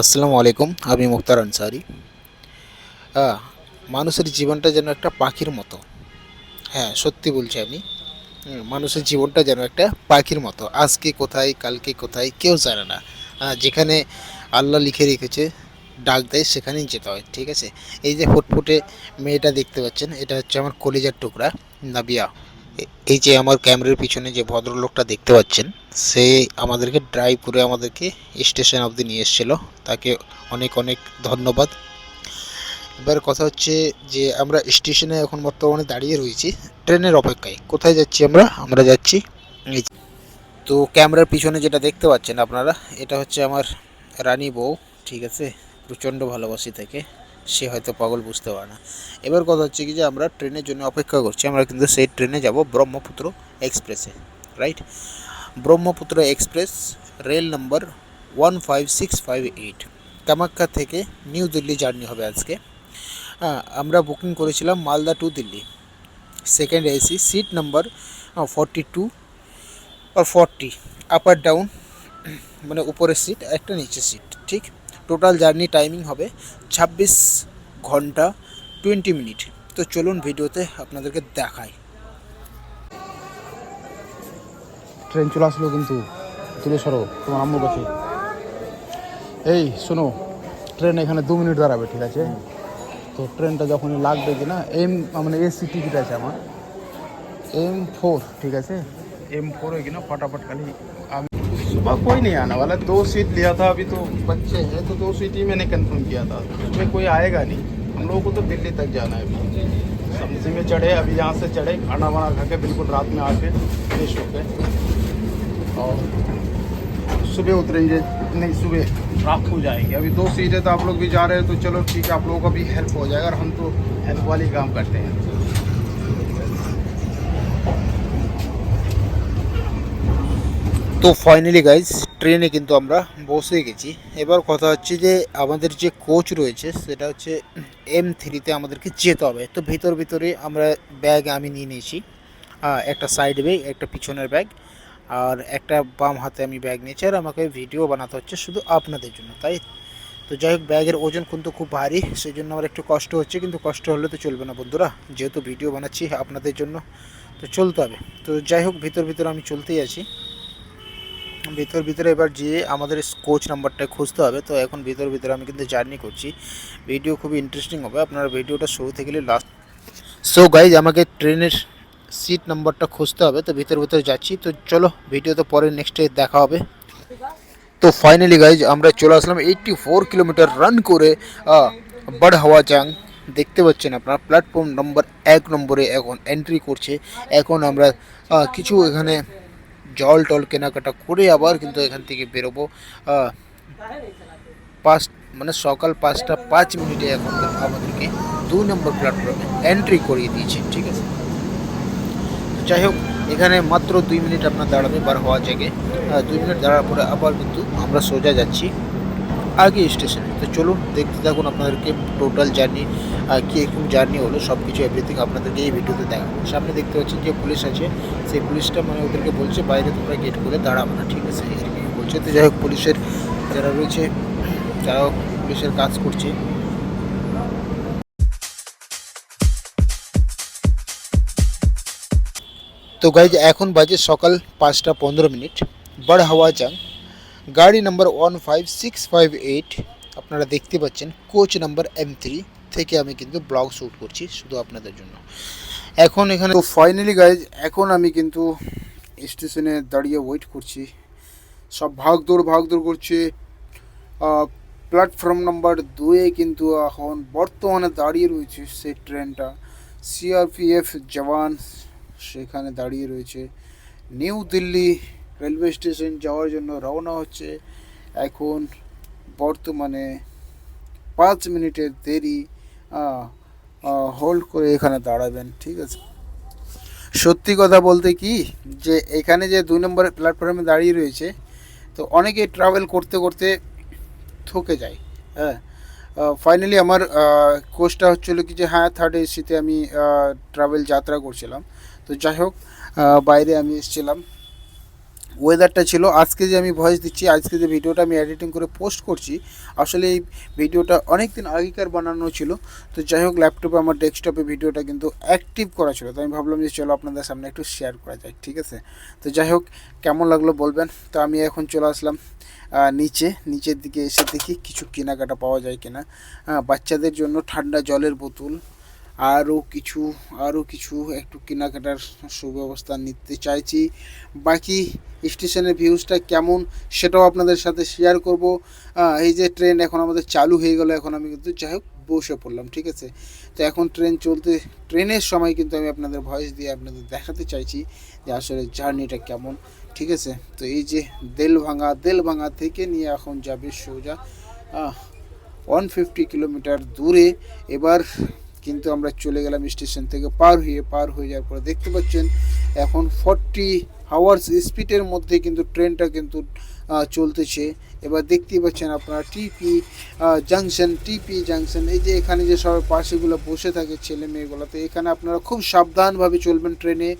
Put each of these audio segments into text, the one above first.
আসসালামু আলাইকুম, আমি মুক্তার আনসারি। মানুষের জীবনটা যেন একটা পাখির মতো। হ্যাঁ সত্যি বলছি আমি। মানুষের জীবনটা যেন একটা পাখির মতো। আজকে কোথায়, কালকে কোথায়, কেউ জানে না। যেখানে আল্লাহ লিখে রেখেছে, ডাক দেয়, সেখানেই যেতে হয়, ঠিক আছে? এই যে ফুটফুটে মেয়েটা দেখতে পাচ্ছেন, এটা হচ্ছে আমার কলিজার টুকরা, নাবিয়া। এই যে আমার ক্যামেরার পিছনে যে ভদ্রলোকটা দেখতে পাচ্ছেন, সে আমাদেরকে ড্রাইভ করে আমাদেরকে স্টেশন অবধি নিয়ে এসেছিল। তাকে অনেক অনেক ধন্যবাদ। এবার কথা হচ্ছে যে আমরা স্টেশনে এখন বর্তমানে দাঁড়িয়ে রয়েছি, ট্রেনের অপেক্ষায়। কোথায় যাচ্ছি আমরা? আমরা যাচ্ছি তো ক্যামেরার পিছনে যেটা দেখতে পাচ্ছেন আপনারা, এটা হচ্ছে আমার রানী বউ, ঠিক আছে? প্রচণ্ড ভালোবাসি থেকে সে হয়তো পাগল বুঝতে পারে না। এবার কথা হচ্ছে কি যে আমরা ট্রেনের জন্য অপেক্ষা করছি। আমরা কিন্তু সেই ট্রেনে যাব ব্রহ্মপুত্র এক্সপ্রেসে right Brahmaputra express rail number one five six five eight Kamakhya থেকে নিউ দিল্লি জার্নি হবে আজকে। আমরা বুকিং করেছিলাম Malda to Delhi. Second AC seat number forty two R forty upper down মানে উপরের সিট একটা নিচের সিট ঠিক? টোটাল জার্নি টাইমিং হবে ২৬ ঘণ্টা টোয়েন্টি মিনিট। তো চলুন ভিডিওতে আপনাদেরকে দেখাই। ট্রেন চলে আসলো কিন্তু তুলে সরো তোমার আম্মুর কাছে। এই, শোনো, ট্রেন এখানে দু মিনিট দাঁড়াবে, ঠিক আছে? তো ট্রেনটা যখনই লাগবে কি না এম মানে এসি টিকিট আছে আমার। এম ফোর, ঠিক আছে? এম ফোরে কিনা, ফটাফট খালি আমি सुबह कोई नहीं आने वाला। दो सीट लिया था अभी तो बच्चे हैं तो दो सीट ही मैंने कंफर्म किया था। उसमें कोई आएगा नहीं। हम लोगों को तो दिल्ली तक जाना है अभी। सब्ज़ी में चढ़े, अभी यहाँ से चढ़े, खाना वाना खा के बिल्कुल रात में आके फ्रेश हो गए और सुबह उतरेंगे, नहीं, सुबह रात को जाएँगे। अभी दो सीटें तो आप लोग भी जा रहे हैं तो चलो ठीक है, आप लोगों का भी हेल्प हो जाएगा और हम तो हेल्प वाली काम करते हैं। তো ফাইনালি গাইজ ট্রেনে কিন্তু আমরা বসে গেছি। এবার কথা হচ্ছে যে, আমাদের যে কোচ রয়েছে, সেটা হচ্ছে এম থ্রিতে আমাদেরকে যেতে হবে। তো ভিতর ভিতরে আমরা ব্যাগ আমি নিয়ে নিয়েছি। একটা সাইড ব্যাগ একটা পিছনের ব্যাগ আর একটা বাম হাতে আমি ব্যাগ নিয়েছি। আর আমাকে ভিডিও বানাতে হচ্ছে শুধু আপনাদের জন্য, তাই? তো যাই হোক ব্যাগের ওজন কিন্তু খুব ভারী সেই জন্য আমার একটু কষ্ট হচ্ছে, কিন্তু কষ্ট হলে তো চলবে না বন্ধুরা। যেহেতু ভিডিও বানাচ্ছি আপনাদের জন্য, তো চলতে হবে। তো যাই হোক, ভিতর ভিতর আমি চলতেই আছি। ভিতর ভিতরে এবার যেয়ে আমাদের কোচ নাম্বারটা খুঁজতে হবে। তো এখন ভিতর ভিতরে আমি কিন্তু জার্নি করছি। ভিডিও খুবই ইন্টারেস্টিং হবে। আপনারা ভিডিওটা শুরু থেকে লাস্ট সো গাইজ আমাকে ট্রেনের সিট নাম্বারটা খুঁজতে হবে। তো ভিতর ভিতরে যাচ্ছি। তো চলো ভিডিও তো পরে নেক্সটে দেখা হবে। তো ফাইনালি গাইজ আমরা চলে আসলাম এইটটি ফোর কিলোমিটার রান করে বড় হাওয়া চাং দেখতে পাচ্ছেন আপনারা প্ল্যাটফর্ম নম্বর এক নম্বরে এখন এন্ট্রি করছে। এখন আমরা কিছু এখানে জল টল কেনাকাটা করে আবার কিন্তু এখান থেকে বেরোবো। পাঁচ মানে সকাল পাঁচটা পাঁচ মিনিটে এখন আমাদেরকে দু নম্বর প্ল্যাটফর্মে এন্ট্রি করিয়ে দিয়েছে, ঠিক আছে? যাই হোক, এখানে মাত্র দুই মিনিট আপনার দাঁড়াবে বার হওয়া জায়গায়। দুই মিনিট দাঁড়ার পরে আবার কিন্তু আমরা সোজা যাচ্ছি। আগে স্টেশনে তো চলুন, দেখতে থাকুন আপনাদেরকে টোটাল জার্নি কী এরকম জার্নি হলো সব কিছু এভরিথিং আপনাদেরকে এই ভিডিওতে দেখাবো। সামনে দেখতে পাচ্ছেন যে পুলিশ আছে। সেই পুলিশটা মানে ওদেরকে বলছে, বাইরে তোমরা গেট করে দাঁড়াবো না। ঠিক আছে বলছে। তো যাই হোক, পুলিশের যারা রয়েছে যারা পুলিশের কাজ করছে। তো গাইজ এখন বাজে সকাল পাঁচটা পনেরো মিনিট। বড় হাওয়া যান গাড়ি number one five six five eight আপনারা দেখতে পাচ্ছেন কোচ নাম্বার এম থ্রি থেকে আমি কিন্তু ব্লগ শ্যুট করছি শুধু আপনাদের জন্য। এখন এখানে তো ফাইনালি গাইজ এখন আমি কিন্তু স্টেশনে দাঁড়িয়ে ওয়েট করছি। সব ভাগ দৌড় ভাগ দৌড় করছে প্ল্যাটফর্ম নাম্বার দুয়ে কিন্তু এখন বর্তমানে দাঁড়িয়ে রয়েছে সেই ট্রেনটা সিআরপিএফ জওয়ান সেখানে দাঁড়িয়ে রয়েছে। নিউ দিল্লি রেলওয়ে স্টেশন যাওয়ার জন্য রওনা হচ্ছে। এখন বর্তমানে পাঁচ মিনিটের দেরি হোল্ড করে এখানে দাঁড়াবেন, ঠিক আছে? সত্যি কথা বলতে কি, যে এখানে যে দুই নম্বর প্ল্যাটফর্মে দাঁড়িয়ে রয়েছে, তো অনেকে ট্রাভেল করতে করতে থকে যায় হ্যাঁ? ফাইনালি আমার কোচটা হচ্ছিল কি যে হ্যাঁ থার্ড এসিতে আমি ট্রাভেল যাত্রা করছিলাম। তো যাই হোক বাইরে আমি এসেছিলাম। ওয়েদারটা ছিল। আজকে যে আমি ভয়েস দিচ্ছি, আজকে যে ভিডিওটা আমি এডিটিং করে পোস্ট করছি, আসলে এই ভিডিওটা অনেক দিন আগেকার বানানো ছিল। তো যাই হোক ল্যাপটপে আমার ডেস্কটপে ভিডিওটা কিন্তু অ্যাক্টিভ করা ছিল। তো আমি ভাবলাম যে চলো আপনাদের সামনে একটু শেয়ার করা যায়, ঠিক আছে? তো যাই হোক, কেমন লাগল বলবেন? তো আমি এখন চলে আসলাম নিচে। নিচের দিকে এসে দেখি কিছু কেনাকাটা পাওয়া যায় কিনা। হ্যাঁ বাচ্চাদের জন্য ঠান্ডা জলের বোতল আরও কিছু আরও কিছু একটু কেনাকাটার সুব্যবস্থা নিতে চাইছি। বাকি স্টেশনের ভিউজটা কেমন সেটাও আপনাদের সাথে শেয়ার করব। এই যে ট্রেন এখন আমাদের চালু হয়ে গেল, এখন আমি কিন্তু যাই হোক বসে পড়লাম, ঠিক আছে? তো এখন ট্রেন চলতে ট্রেনের সময় কিন্তু আমি আপনাদের ভয়েস দিয়ে আপনাদের দেখাতে চাইছি যে আসলে জার্নিটা কেমন, ঠিক আছে? তো এই যে দেলভাঙা দেলভাঙা থেকে নিয়ে এখন যাবে সোজা ওয়ান ফিফটি কিলোমিটার দূরে। এবার কিন্তু আমরা চলে গেলাম স্টেশন থেকে পার হয়ে পার হয়ে যাওয়ার পরে দেখতে পাচ্ছেন এখন ফর্টি হাওয়ার্স স্পিডের মধ্যে কিন্তু ট্রেনটা কিন্তু চলতেছে। এবার দেখতেই পাচ্ছেন আপনারা টিপি জাংশন টিপি জাংশন এই যে এখানে যে সব পাশেগুলো বসে থাকে ছেলে মেয়েগুলো তো এখানে আপনারা খুব সাবধানভাবে চলবেন ট্রেনে।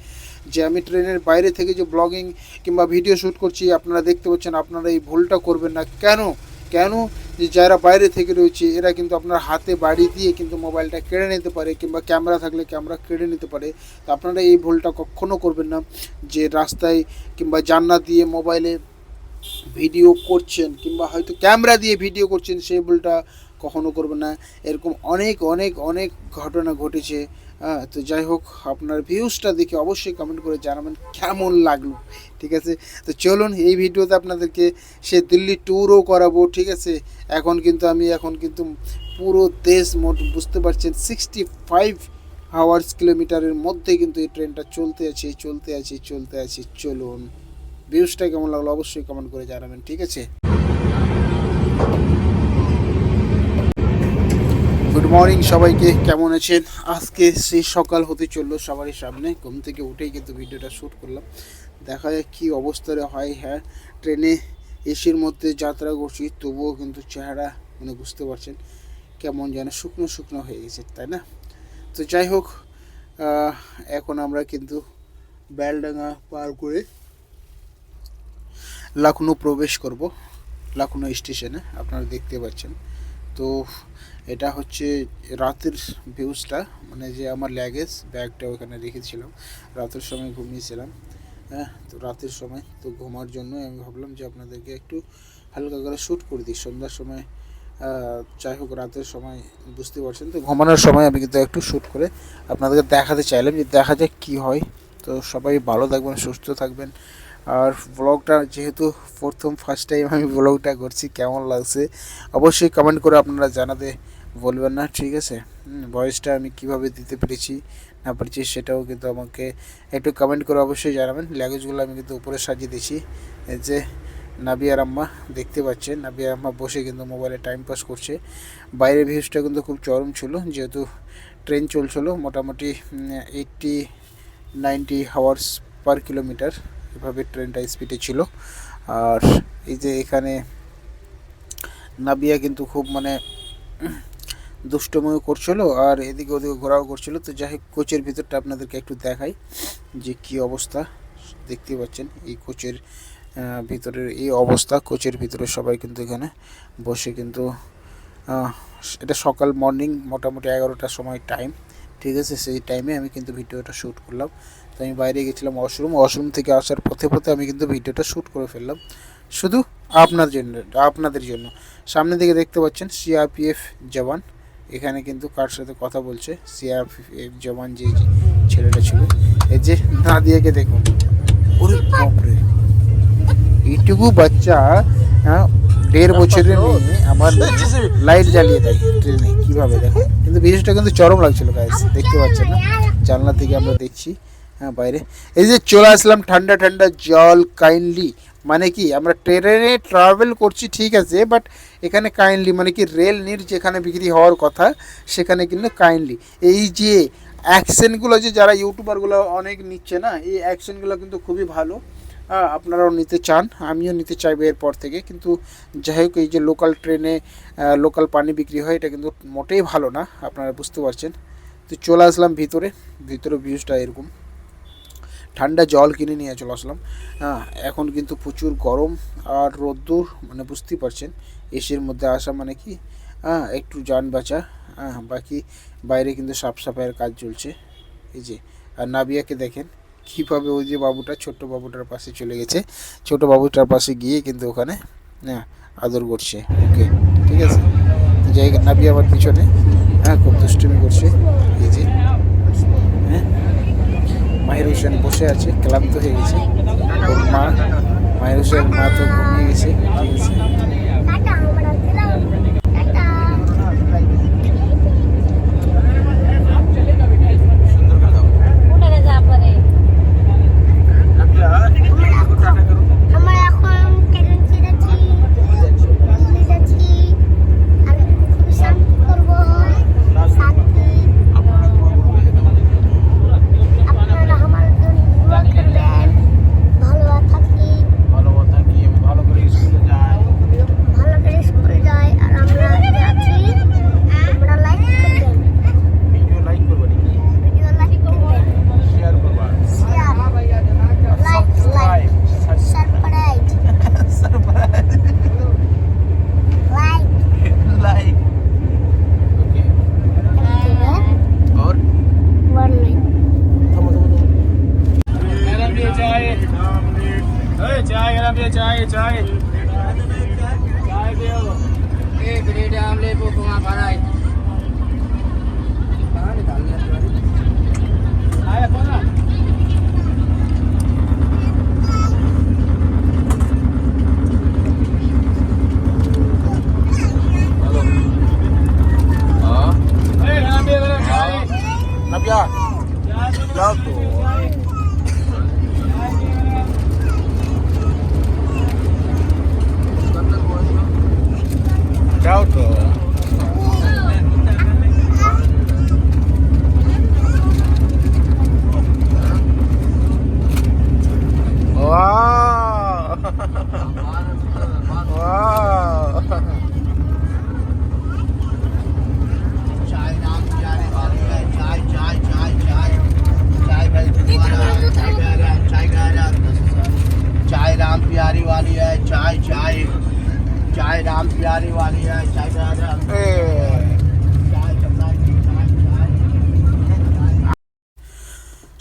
যে আমি ট্রেনের বাইরে থেকে যে ব্লগিং কিংবা ভিডিও শ্যুট করছি, আপনারা দেখতে পাচ্ছেন আপনারা এই ভুলটা করবেন না। কেন? কেন? যে যারা বাইরে থেকে রয়েছে, এরা কিন্তু আপনার হাতে বাড়ি দিয়ে কিন্তু মোবাইলটা কেড়ে নিতে পারে কিংবা ক্যামেরা থাকলে ক্যামেরা কেড়ে নিতে পারে। তো আপনারা এই ভুলটা কখনও করবেন না যে রাস্তায় কিংবা জান্নাত দিয়ে মোবাইলে ভিডিও করছেন কিংবা হয়তো ক্যামেরা দিয়ে ভিডিও করছেন, সেই ভুলটা কখনো করবেন না। এরকম অনেক অনেক অনেক ঘটনা ঘটেছে। হ্যাঁ তো যাই হোক, আপনার ভিউজটা দেখে অবশ্যই কমেন্ট করে জানাবেন কেমন লাগল, ঠিক আছে? তো চলুন, এই ভিডিওতে আপনাদেরকে সে দিল্লি ট্যুরও করাবো, ঠিক আছে? এখন কিন্তু আমি, এখন কিন্তু পুরো দেশ মোট বুঝতে পারছেন সিক্সটি ফাইভ আওয়ার্স কিলোমিটারের মধ্যে কিন্তু এই ট্রেনটা চলতে আছে চলতে আছে চলতে আছে। চলুন ভিউজটা কেমন লাগল অবশ্যই কমেন্ট করে জানাবেন, ঠিক আছে? মর্নিং, সবাইকে কেমন আছেন? আজকে সেই সকাল হতে চলল সবারই সামনে। ঘুম থেকে উঠেই কিন্তু ভিডিওটা শ্যুট করলাম। দেখা যায় কী অবস্থায় হয়। হ্যাঁ ট্রেনে এসির মধ্যে যাত্রা করছি, তবুও কিন্তু চেহারা মানে বুঝতে পারছেন কেমন যেন শুকনো শুকনো হয়ে গেছে, তাই না? তো যাই হোক এখন আমরা কিন্তু বেলডাঙ্গা পার করে লখনৌ প্রবেশ করব, লখনৌ স্টেশনে, আপনারা দেখতে পাচ্ছেন। তো এটা হচ্ছে রাতের ভিউজটা মানে যে আমার ল্যাগেজ ব্যাগটা ওখানে রেখেছিলাম। রাতের সময় ঘুমিয়েছিলাম হ্যাঁ? তো রাতের সময়, তো ঘুমার জন্য আমি ভাবলাম যে আপনাদেরকে একটু হালকা করে শ্যুট করে দিই। সন্ধ্যার সময় যাই হোক, রাতের সময় বুঝতে পারছেন। তো ঘুমানোর সময় আমি কিন্তু একটু শ্যুট করে আপনাদেরকে দেখাতে চাইলাম যে দেখা যাক কী হয়। তো সবাই ভালো থাকবেন, সুস্থ থাকবেন। আর ব্লগটা যেহেতু প্রথম ফার্স্ট টাইম আমি ব্লগটা করছি, কেমন লাগছে? অবশ্যই কমেন্ট করে আপনারা জানাতে বলবেন না, ঠিক আছে? ভয়েসটা আমি কীভাবে দিতে পেরেছি না পেরেছি সেটাও কিন্তু আমাকে একটু কমেন্ট করে অবশ্যই জানাবেন। ল্যাঙ্গুয়েজগুলো আমি কিন্তু উপরে সাজিয়ে দিয়েছি। এই যে নাবিয়ার আম্মা দেখতে পাচ্ছেন নাবিয়ার আম্মা বসে কিন্তু মোবাইলে টাইম পাস করছে। বাইরের ভিউজটা কিন্তু খুব চরম ছিল, যেহেতু ট্রেন চলছিল, মোটামুটি eighty ninety hours per kilometre এভাবে ট্রেনটা স্পিডে ছিল। আর এই যে এখানে নাবিয়া কিন্তু খুব মানে দুষ্টময় করছিল আর এদিকে ওদিকে ঘোরাও করছিল। তো যাই হোক, কোচের ভিতরটা আপনাদেরকে একটু দেখাই যে কি অবস্থা। দেখতে পাচ্ছেন, এই কোচের ভিতরের এই অবস্থা। কোচের ভিতরে সবাই কিন্তু এখানে বসে কিন্তু এটা সকাল মর্নিং মোটামুটি এগারোটার সময় টাইম ঠিক আছে, সেই টাইমে আমি কিন্তু ভিডিওটা শ্যুট করলাম। তো আমি বাইরে গেছিলাম ওয়াশরুম ওয়াশরুম থেকে আসার পথে পথে আমি কিন্তু ভিডিওটা শ্যুট করে ফেললাম। শুধু আপনার জন্য, আপনাদের জন্য। সামনের দিকে দেখতে পাচ্ছেন সিআরপিএফ জওয়ান। এখানে কিন্তু কার সাথে কথা বলছে? সিআরপিএফ জওয়ান যে যে ছেলেটা ছিল এই যে নাদিয়াকে দেখুন। ওরে বাপরে। এইটুকু বাচ্চা হ্যাঁ, দেড় বছরের মেয়ে আমার লাইট জ্বালিয়ে দেয়। ট্রেনে কীভাবে? দেখো। কিন্তু বিশেষটা কিন্তু চরম লাগছিল গাইস দেখতে পাচ্ছেন না। জানলা থেকে আমরা দেখছি হ্যাঁ বাইরে। এই যে চলে আসলাম ঠান্ডা ঠান্ডা জল কাইন্ডলি মানে কি, আমরা ট্রেনে ট্রাভেল করছি, ঠিক আছে বাট এখানে কাইন্ডলি মানে কি রেল নির যেখানে বিক্রি হওয়ার কথা, সেখানে কিন্তু কাইন্ডলি এই যে অ্যাকশনগুলো যে যারা ইউটিউবারগুলো অনেক নিচ্ছে না, এই অ্যাকশনগুলো কিন্তু খুবই ভালো। আপনারাও নিতে চান, আমিও নিতে চাইব এরপর থেকে, কিন্তু যাই হোক, এই যে লোকাল ট্রেনে লোকাল পানি বিক্রি হয়, এটা কিন্তু মোটেই ভালো না, আপনারা বুঝতে পারছেন। তো চলে আসলাম ভিতরে ভিতরে ভিউজটা এরকম। ঠান্ডা জল কিনে নিয়ে চলে আসলাম। হ্যাঁ এখন কিন্তু প্রচুর গরম আর রোদ্দুর মানে বুঝতেই পারছেন, এসির মধ্যে আসা মানে কি? হ্যাঁ একটু যান বাঁচা। হ্যাঁ বাকি বাইরে কিন্তু সাফ সাফাইয়ের কাজ চলছে। এই যে, আর নাবিয়াকে দেখেন, কীভাবে ওই যে বাবুটা, ছোট্ট বাবুটার পাশে চলে গেছে। ছোট বাবুটার পাশে গিয়ে কিন্তু ওখানে হ্যাঁ আদর করছে। ওকে, ঠিক আছে? যাই নাবিয়া আমার পিছনে হ্যাঁ খুব দুষ্টুমি করছে এই যে হ্যাঁ মাহির হোসেন বসে আছে, ক্লান্ত হয়ে গেছে। ওর মা, মাহির হোসেন মা তো ঘুমিয়ে গেছে, ঠিক আছে।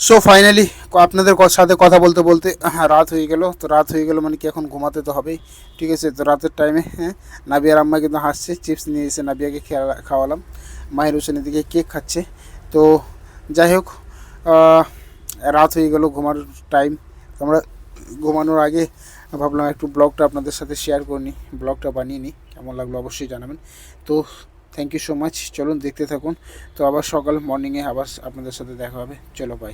সো ফাইনালি আপনাদের সাথে কথা বলতে বলতে হ্যাঁ, রাত হয়ে গেল। তো রাত হয়ে গেল মানে কি এখন ঘুমাতে তো হবেই। ঠিক আছে তো রাতের টাইমে হ্যাঁ নাবিয়ার আম্মা কিন্তু হাসছে চিপস নিয়ে এসে নাবিয়াকে খাওয়ালাম। মাহির হোসেন এদিকে কেক খাচ্ছে। তো যাই হোক রাত হয়ে গেল ঘুমানোর টাইম আমরা ঘুমানোর আগে ভাবলাম একটু ব্লগটা আপনাদের সাথে শেয়ার করে নিই ব্লগটা বানিয়ে নিই কেমন লাগল অবশ্যই জানাবেন। তো থ্যাংক ইউ সো মাচ চলুন দেখতে থাকুন। তো আবার সকাল মর্নিংয়ে আবার আপনাদের সাথে দেখা হবে। চলো বাই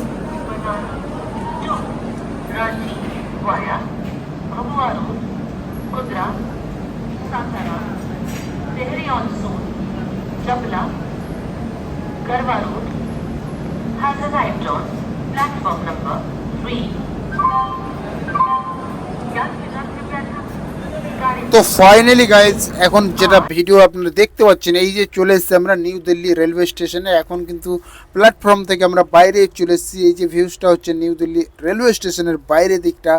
তো ফাইনালি গাইজ এখন যেটা ভিডিও আপনারা দেখতে পাচ্ছেন, এই যে চলে এসছে আমরা নিউ দিল্লি রেলওয়ে স্টেশনে এখন কিন্তু প্ল্যাটফর্ম থেকে আমরা বাইরে চলে এসেছি। এই যে ভিউজটা হচ্ছে নিউ দিল্লি রেলওয়ে স্টেশনের বাইরে দিকটা।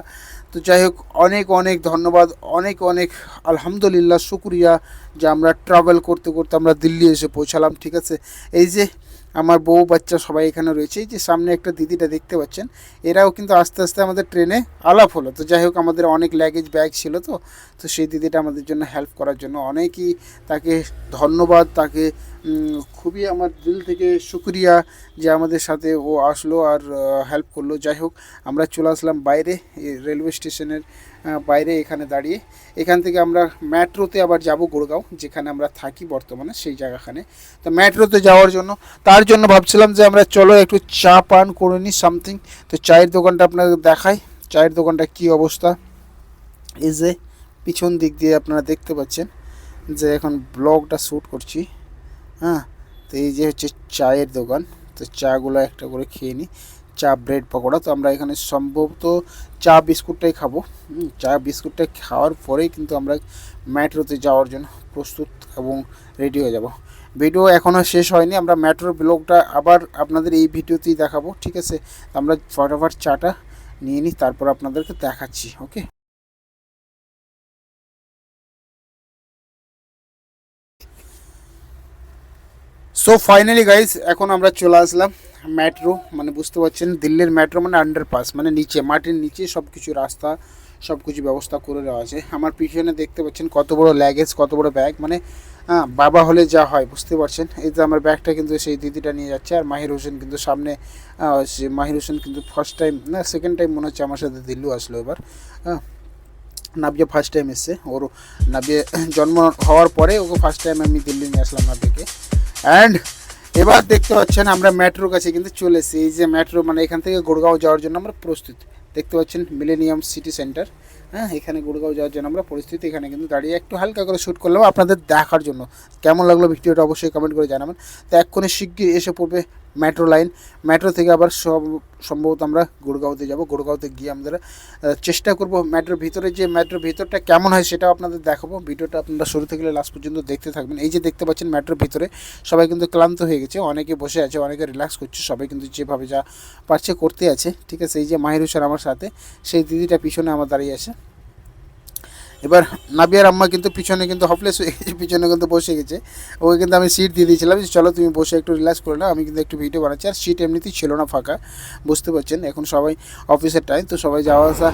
তো যাই হোক, অনেক অনেক ধন্যবাদ। অনেক অনেক আলহামদুলিল্লাহ, শুক্রিয়া যে আমরা ট্রাভেল করতে করতে আমরা দিল্লি এসে পৌঁছালাম, ঠিক আছে? এই যে আমার বউ, বাচ্চা সবাই এখানে রয়েছে। যে সামনে একটা দিদিটা দেখতে পাচ্ছেন, এরাও কিন্তু আস্তে আস্তে আমাদের ট্রেনে আলাপ হলো। তো যাই হোক, আমাদের অনেক ল্যাগেজ ব্যাগ ছিল তো তো সেই দিদিটা আমাদের জন্য হেল্প করার জন্য অনেকই তাকে ধন্যবাদ, তাকে খুবই আমার দিল থেকে শুক্রিয়া যে আমাদের সাথে ও আসলো আর হেল্প করল। যাই হোক, আমরা চলে আসলাম বাইরে রেলওয়ে স্টেশনের বাইরে এখানে দাঁড়িয়ে। এখান থেকে আমরা মেট্রোতে আবার যাব গুড়গাঁও যেখানে আমরা থাকি বর্তমানে, সেই জায়গাখানে। তো মেট্রোতে যাওয়ার জন্য, তার জন্য ভাবছিলাম যে আমরা চলো একটু চা পান করে নিই সামথিং তো চায়ের দোকানটা আপনাদের দেখাই, চায়ের দোকানটা কি অবস্থা। এই যে, পিছন দিক দিয়ে আপনারা দেখতে পাচ্ছেন যে এখন ব্লগটা শ্যুট করছি। হ্যাঁ? তো এই যে হচ্ছে চায়ের দোকান, তো চাগুলো একটা করে খেয়ে নিই। চা, ব্রেড, পকোড়া। তো আমরা এখানে সম্ভবত চা, বিস্কুটটাই খাব। চা, বিস্কুটটা খাওয়ার পরেই কিন্তু আমরা মেট্রোতে যাওয়ার জন্য প্রস্তুত এবং রেডি হয়ে যাব। ভিডিও এখনও শেষ হয়নি, আমরা মেট্রোর ব্লগটা আবার আপনাদের এই ভিডিওতেই দেখাবো, ঠিক আছে? আমরা ফটাফট চাটা নিয়ে নিই, তারপর আপনাদেরকে দেখাচ্ছি, ওকে? সো ফাইনালি গাইস এখন আমরা চলে আসলাম মেট্রো মানে বুঝতে পারছেন, দিল্লির মেট্রো মানে আন্ডারপাস মানে নিচে, মাটির নিচে সব কিছু রাস্তা সব কিছু ব্যবস্থা করে দেওয়া আছে। আমার পিছনে দেখতে পাচ্ছেন কত বড় ল্যাগেজ কত বড় ব্যাগ মানে বাবা হলে যা হয়, বুঝতে পারছেন? এই যে আমার ব্যাগটা কিন্তু সেই দিদিটা নিয়ে যাচ্ছে, আর মাহির হোসেন কিন্তু সামনে মাহির হোসেন কিন্তু ফার্স্ট টাইম না সেকেন্ড টাইম মনে হচ্ছে আমার সাথে দিল্লি আসলো এবার হ্যাঁ নাবিয়া ফার্স্ট টাইম এসছে, ওর, নাবিয়া জন্ম হওয়ার পরে ওকে ফার্স্ট টাইম আমি দিল্লি নিয়ে আসলাম নাবিয়াকে। অ্যান্ড এবার দেখতে পাচ্ছেন আমরা মেট্রোর কাছে কিন্তু চলে এসেছি। এই যে মেট্রো মানে এখান থেকে গুড়গাঁও যাওয়ার জন্য আমরা প্রস্তুত। দেখতে পাচ্ছেন মিলেনিয়াম সিটি সেন্টার হ্যাঁ এখানে গুড়গাঁও যাওয়ার জন্য আমরা পরিস্থিতি এখানে কিন্তু দাঁড়িয়ে একটু হালকা করে শ্যুট করলাম আপনাদের দেখার জন্য। কেমন লাগল ভিডিওটা অবশ্যই কমেন্ট করে জানাবেন। তো এক্ষুনি শিগগির এসে পড়বে মেট্রো লাইন। মেট্রো থেকে আবার সব সম্ভবত আমরা গুড়গাঁওতে যাব। গুড়গাঁওতে গিয়ে আমরা চেষ্টা করব মেট্রোর ভিতরে যে মেট্রোর ভিতরটা কেমন হয় সেটাও আপনাদের দেখাবো। ভিডিওটা আপনারা শুরু থেকে লাস্ট পর্যন্ত দেখতে থাকবেন। এই যে দেখতে পাচ্ছেন মেট্রোর ভিতরে, সবাই কিন্তু ক্লান্ত হয়ে গেছে। অনেকে বসে আছে, অনেকে রিল্যাক্স করছে, সবাই কিন্তু যেভাবে যা পারছে করতে আছে। ঠিক আছে, এই যে মাহির হোসেন আমার সাথে, সেই দিদিটা পিছনে আমার দাঁড়িয়ে আছে। এবার নাবিয়ার আম্মা কিন্তু পিছনে কিন্তু হপলেস হয়ে গেছে, পিছনে কিন্তু বসে গেছে। ওকে কিন্তু আমি সিট দিয়ে দিয়েছিলাম, যে চলো তুমি বসে একটু রিল্যাক্স করে নাও, আমি কিন্তু একটু ভিডিও বানাচ্ছি। আর সিট এমনিতেই ছিল না ফাঁকা, বুঝতে পারছেন? এখন সবাই অফিসের টাইম তো সবাই যাওয়া আসা